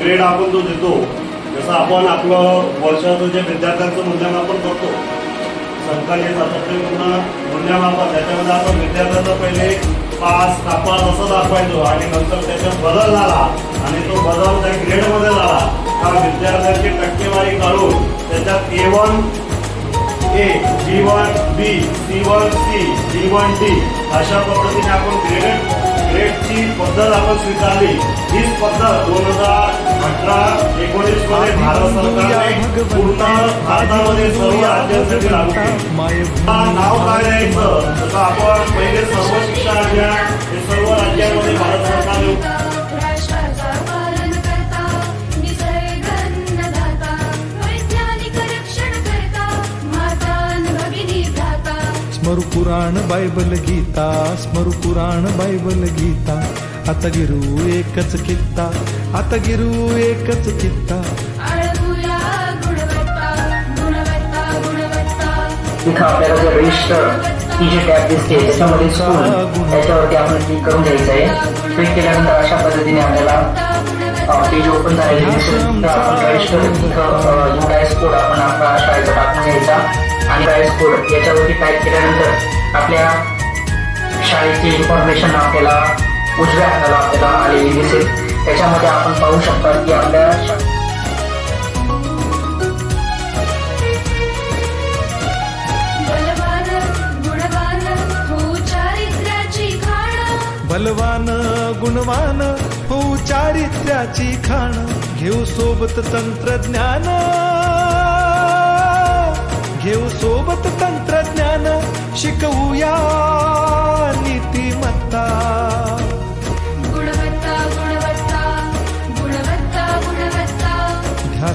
Grade आपण जो देतो जसं आपण आपलं वर्षाचं जे विद्यार्थ्यांचं मूल्यमापन करतो सरकारी सातत्यपूर्ण मूल्यमापन त्याच्यामध्ये आपण विद्यार्थ्यांचं पहिले पास नापास असं दाखवायचो आणि नंतर त्याच्यात बदल झाला आणि तो बदल त्या ग्रेडमध्ये झाला. हा विद्यार्थ्यांची टक्केवारी काढून त्याच्यात A one A B one B C one C D one D अशा पद्धतीने आपण ग्रेड ग्रेड पद्धत आपण स्वीकारली. हीच पद्धत दोन हजार अठरा एकोणीसमध्ये भारत सरकारने पूर्ण भारतामध्ये सर्व राज्यांसाठी लागू केली. हा नाव काय द्यायचं? जसं आपण पहिले सर्व शिक्षण अभियान हे सर्व राज्यांमध्ये भारत सरकारने राष्ट्राचा पालन करता निसर्ग अन्नदाता वैज्ञानिक रक्षण करता माता अन भगिनी भ्राता स्मरु पुराण बायबल गीता स्मरु पुराण बायबल गीता. आता गिरू एकच कित्ता आता गिरू एकच कित्ता. आळगुया गुणवत्ता गुणवत्ता गुणवत्ता. इथं आपल्याला जे रजिस्टर ही जी टॅब दिसते त्याच्यामध्ये स्कूल त्याच्यावरती आपण क्लिक करून द्यायचं आहे. क्लिक केल्यानंतर अशा पद्धतीने आपल्याला पेज ओपन झालेले दिसेल तर आपण रजिस्टर इथं युडायस कोड आपण आपला शाळेचा टाकून द्यायचा आणि डायस कोड याच्यावरती टाईप केल्यानंतर आपल्या शाळेची इन्फॉर्मेशन आपल्याला उजव्या हाताला आपल्याला आलेली दिसेल त्याच्यामध्ये आपण पाहू शकता की आपल्या शा- बलवान गुणवान चारित्र्याची खाण. बलवान गुणवान हो चारित्र्याची खाण. घेऊ सोबत तंत्रज्ञान. घेऊ सोबत तंत्रज्ञान. शिकवूया.